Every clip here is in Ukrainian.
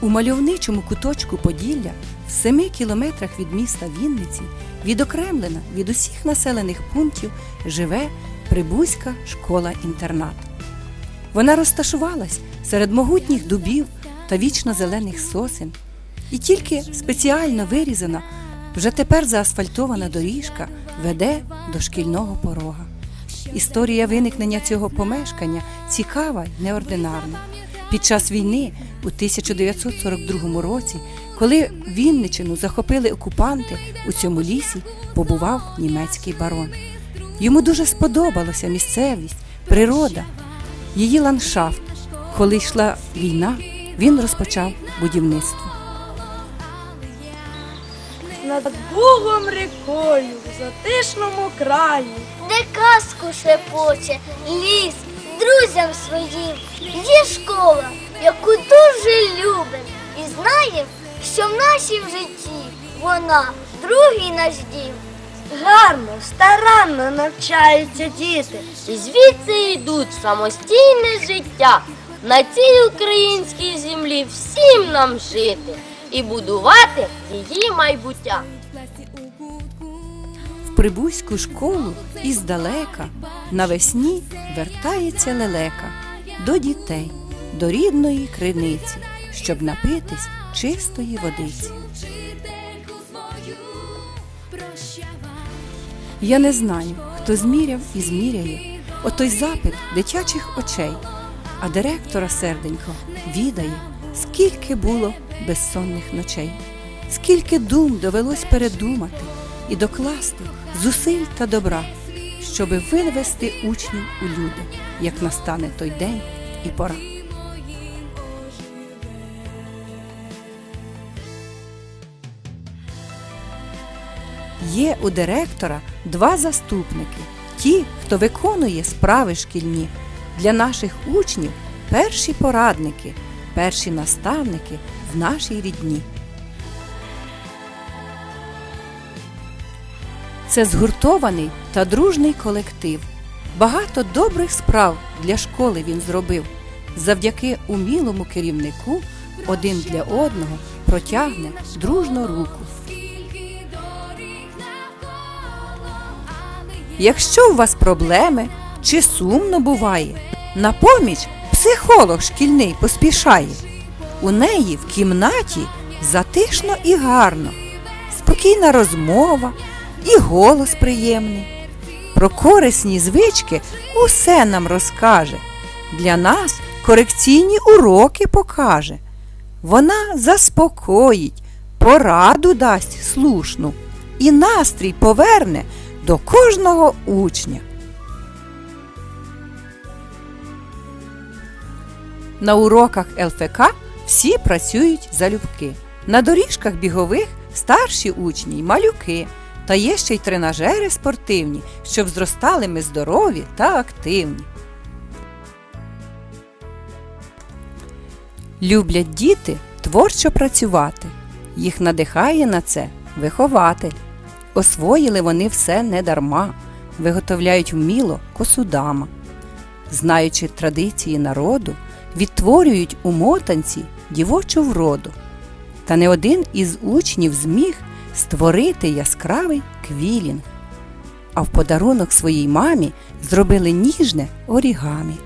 У мальовничому куточку Поділля, в семи кілометрах від міста Вінниці, відокремлена від усіх населених пунктів, живе Прибузька школа-інтернат. Вона розташувалась серед могутніх дубів та вічно зелених сосен, і тільки спеціально вирізана, вже тепер заасфальтована доріжка веде до шкільного порога. Історія виникнення цього помешкання цікава й неординарна. Під час війни у 1942 році, коли Вінничину захопили окупанти, у цьому лісі побував німецький барон. Йому дуже сподобалася місцевість, природа, її ландшафт. Коли йшла війна, він розпочав будівництво. Над Бугом рікою, в затишному краї. де казку шепоче, ліс, друзям своїм. Є школа, яку дуже любим, і знаєм, що в нашім житті вона другий наш дім. Гарно, старанно навчаються діти. І звідси йдуть самостійне життя. На цій українській землі всім нам жити і будувати її майбуття. Прибузьку школу іздалека навесні вертається лелека до дітей, до рідної криниці, щоб напитись чистої водиці. Я не знаю, хто зміряв і зміряє. Отой запит дитячих очей, а директора серденько відає, скільки було безсонних ночей, скільки дум довелось передумати і докласти зусиль та добра, щоби вивести учнів у люди, як настане той день і пора. Є у директора два заступники, ті, хто виконує справи шкільні. Для наших учнів перші порадники, перші наставники в нашій рідні. Це згуртований та дружний колектив. Багато добрих справ для школи він зробив. Завдяки умілому керівнику один для одного протягне дружно руку. Якщо у вас проблеми чи сумно буває, на поміч психолог шкільний поспішає. У неї в кімнаті затишно і гарно, спокійна розмова і голос приємний. Про корисні звички усе нам розкаже. Для нас корекційні уроки покаже. Вона заспокоїть, пораду дасть слушну і настрій поверне до кожного учня. На уроках ЛФК всі працюють залюбки. На доріжках бігових старші учні й малюки. Та є ще й тренажери спортивні, щоб зростали ми здорові та активні. Люблять діти творчо працювати. Їх надихає на це вихователь. Освоїли вони все недарма, виготовляють вміло косудама. Знаючи традиції народу, відтворюють у мотанці дівочу вроду. Та не один із учнів зміг створити яскравий квілінг. А в подарунок своїй мамі зробили ніжне орігамі.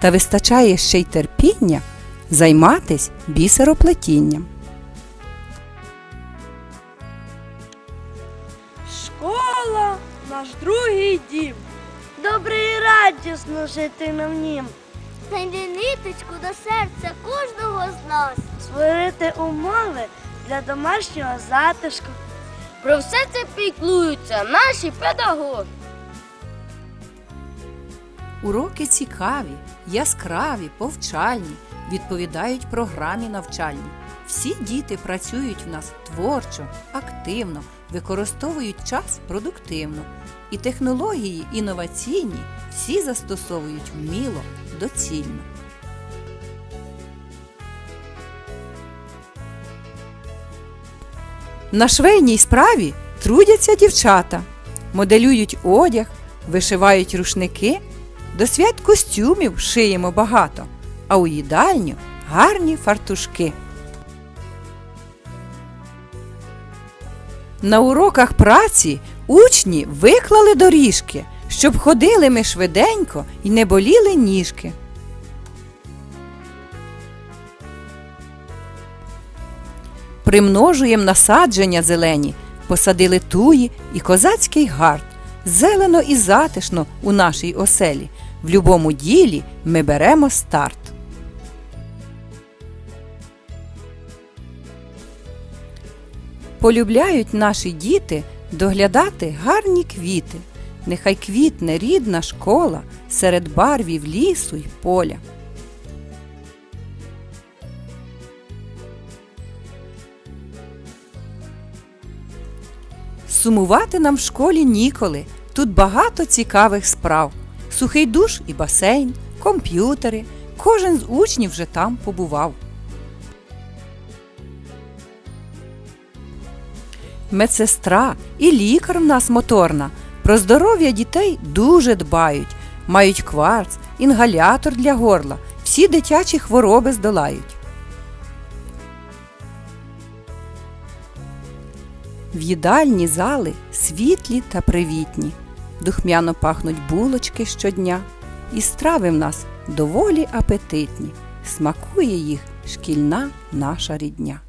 Та вистачає ще й терпіння займатись бісероплетінням. Школа наш другий дім. Добре і радісно жити на нім. Знайди ниточку до серця кожного з нас. Створити умови для домашнього затишку. Про все це піклуються наші педагоги. Уроки цікаві, яскраві, повчальні, відповідають програмі навчальній. Всі діти працюють в нас творчо, активно, використовують час продуктивно. І технології інноваційні всі застосовують вміло, доцільно. На швейній справі трудяться дівчата, моделюють одяг, вишивають рушники, до свят костюмів шиємо багато, а у їдальню гарні фартушки. На уроках праці учні виклали доріжки, щоб ходили ми швиденько і не боліли ніжки. Примножуєм насадження зелені, посадили туї і козацький гард. Зелено і затишно у нашій оселі. В любому ділі ми беремо старт. Полюбляють наші діти доглядати гарні квіти. Нехай квітне рідна школа серед барвів лісу й поля. Сумувати нам в школі ніколи. Тут багато цікавих справ. Сухий душ і басейн, комп'ютери. Кожен з учнів вже там побував. Медсестра і лікар в нас моторна. Про здоров'я дітей дуже дбають. Мають кварц, інгалятор для горла. Всі дитячі хвороби здолають. В їдальні зали світлі та привітні. Духмяно пахнуть булочки щодня. І страви в нас доволі апетитні. Смакує їх шкільна наша рідня.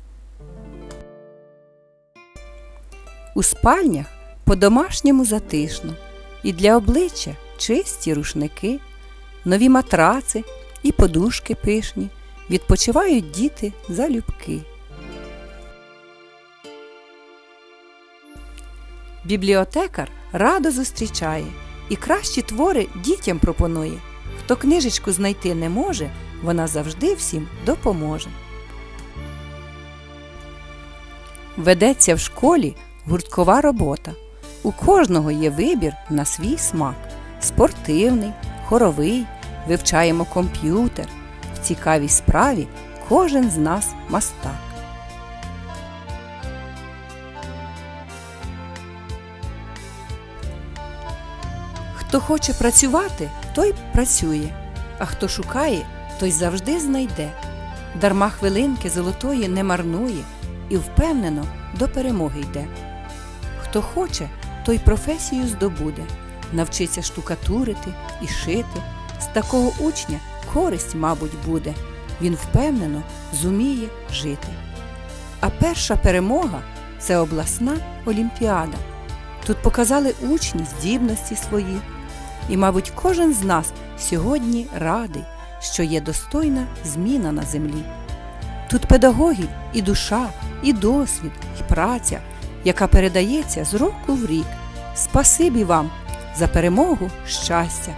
У спальнях по-домашньому затишно, і для обличчя чисті рушники, нові матраци і подушки пишні. Відпочивають діти залюбки. Бібліотекар радо зустрічає і кращі твори дітям пропонує. Хто книжечку знайти не може, вона завжди всім допоможе. Ведеться в школі гурткова робота. У кожного є вибір на свій смак. Спортивний, хоровий, вивчаємо комп'ютер. В цікавій справі кожен з нас мастак. Хто хоче працювати, той працює, а хто шукає, той завжди знайде. Дарма хвилинки золотої не марнує і впевнено до перемоги йде. Хто хоче, той професію здобуде, навчиться штукатурити і шити. З такого учня користь, мабуть, буде. Він впевнено зуміє жити. А перша перемога це обласна олімпіада. Тут показали учні здібності свої. І, мабуть, кожен з нас сьогодні радий, що є достойна зміна на землі. Тут педагогів і душа, і досвід, і праця, яка передається з року в рік. Спасибі вам за перемогу щастя!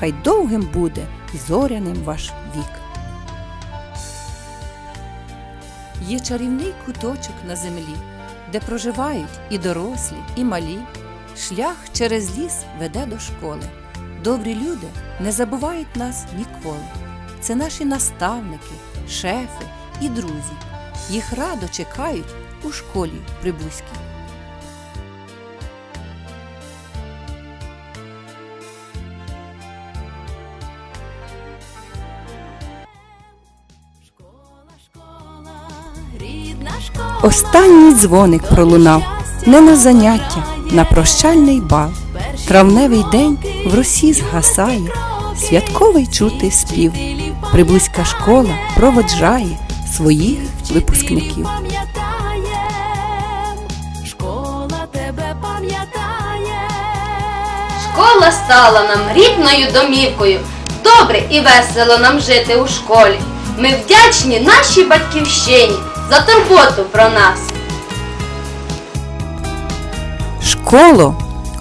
Хай довгим буде і зоряним ваш вік. Є чарівний куточок на землі, де проживають і дорослі, і малі. Шлях через ліс веде до школи. Добрі люди не забувають нас ніколи. Це наші наставники, шефи і друзі. Їх радо чекають у школі прибузькій. Останній дзвоник пролунав не на заняття, на прощальний бал. Травневий день в росі згасає, святковий чути спів. Прибузька школа проводжає своїх випускників. Школа тебе пам'ятає. Школа стала нам рідною домівкою. Добре і весело нам жити у школі. Ми вдячні нашій батьківщині за турботу про нас. Школо,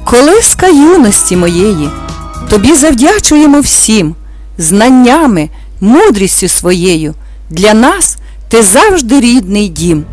колиска юності моєї, тобі завдячуємо всім знаннями, мудрістю своєю. Для нас ти завжди рідний дім.